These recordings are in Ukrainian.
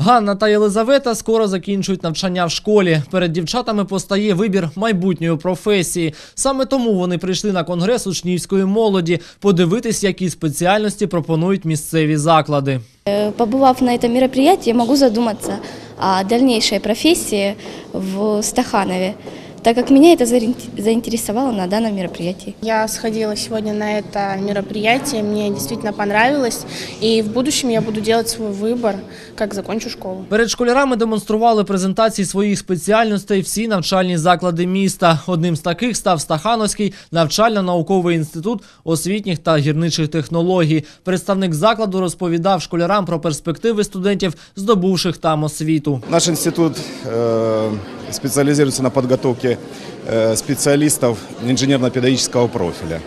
Ганна та Єлизавета скоро закінчують навчання в школі. Перед дівчатами постає вибір майбутньої професії. Саме тому вони прийшли на конгрес учнівської молоді подивитись, які спеціальності пропонують місцеві заклади. Э, Побывав на этом мероприятии, могу задуматься о дальнейшей профессии в Стаханове, так как меня это заин- заинтересовало на данном мероприятии. Я сходила сегодня на это мероприятие, мне действительно понравилось, и в будущем я буду делать свой выбор, как закончу школу. Перед школярами демонстрували презентації своїх спеціальностей всі навчальні заклади міста. Одним з таких став Стахановський навчально-науковий інститут освітніх та гірничих технологій. Представник закладу розповідав школярам про перспективи студентів, здобувших там освіту. Наш институт э, специализируется на подготовке э, специалистов инженерно-педагогического профиля.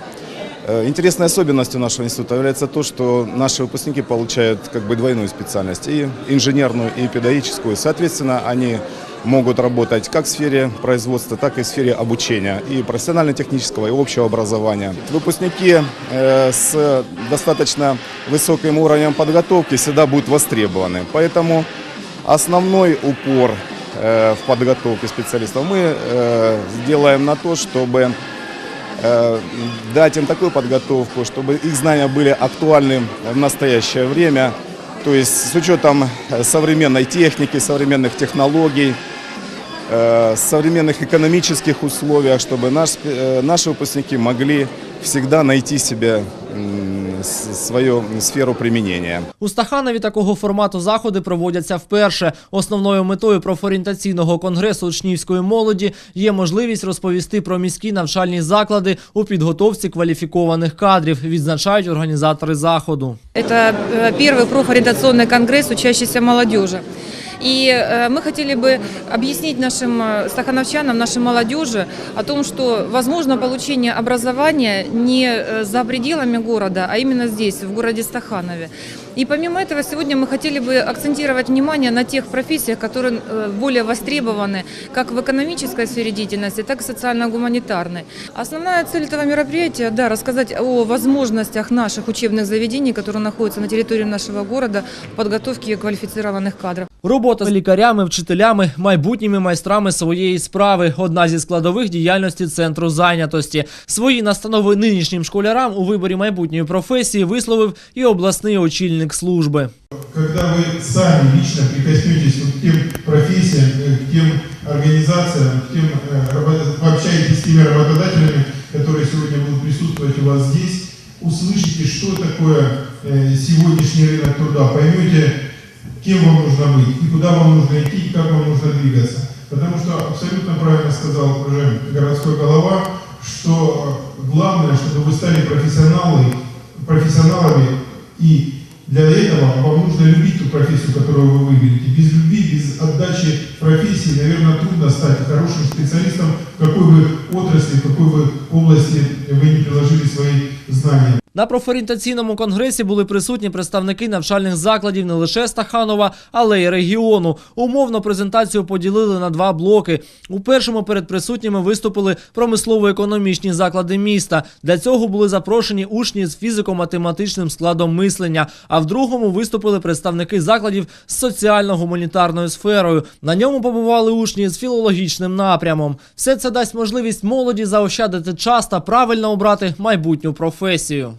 Э, Интересной особенностью нашего института является то, что наши выпускники получают как бы двойную специальность, и инженерную, и педагогическую. Соответственно, они могут работать как в сфере производства, так и в сфере обучения, и профессионально-технического, и общего образования. Выпускники э, с достаточно высоким уровнем подготовки всегда будут востребованы. Поэтому Основной упор в подготовке специалистов. Мы э, сделаем на то, чтобы э, дать им такую подготовку, чтобы их знания были актуальны в настоящее время, то есть с учетом э, современной техники, современных технологий, э, современных экономических условиях, чтобы наш, э, наши выпускники могли всегда найти себе м, с- свою сферу применения. У Стаханові такого формату заходи проводяться вперше. Основною метою профорієнтаційного конгресу учнівської молоді є можливість розповісти про міські навчальні заклади у підготовці кваліфікованих кадрів, відзначають організатори заходу. Это э, первый профориентационный конгресс учащейся молодежи. И э, мы хотели бы объяснить нашим э, стахановчанам, нашей молодежи о том, что возможно получение образования не э, за пределами города, а именно здесь, в городе Стаханове. И помимо этого, сегодня мы хотели бы акцентировать внимание на тех профессиях, которые более востребованы как в экономической сфере деятельности, так и социально-гуманитарной. Основная цель этого мероприятия, да, рассказать о возможностях наших учебных заведений, которые находятся на территории нашего города в подготовке квалифицированных кадров. Робота з лікарями, вчителями, майбутніми майстрами своєї справи одна зі складових діяльності центру зайнятості. Свої настанови нинішнім школярам у виборі майбутньої професії висловив і обласний очільник служби. Когда вы сами лично прикоснетесь вот к тем профессиям, э, к тем организациям, к тем, э, рабо- пообщаетесь с теми работодателями, которые сегодня будут присутствовать у вас здесь, услышите, что такое э, сегодняшний рынок труда, поймете, кем вам нужно быть, и куда вам нужно идти, и как вам нужно двигаться. Потому что абсолютно правильно сказал уже городской голова, что главное, чтобы вы стали профессионалы, профессионалами, и для этого вам нужно любить ту профессию, которую вы выберете. Без любви, без отдачи профессии, наверное, трудно стать хорошим специалистом, в какой бы отрасли, в какой бы области вы не приложили свои знания. На профорієнтаційному конгресі були присутні представники навчальних закладів не лише Стаханова, але й регіону. Умовно презентацію поділили на два блоки. У першому перед присутніми виступили промислово-економічні заклади міста. Для цього були запрошені учні з фізико-математичним складом мислення. А в другому виступили представники закладів з соціально-гуманітарною сферою. На ньому побували учні з філологічним напрямом. Все це дасть можливість молоді заощадити час та правильно обрати майбутню професію.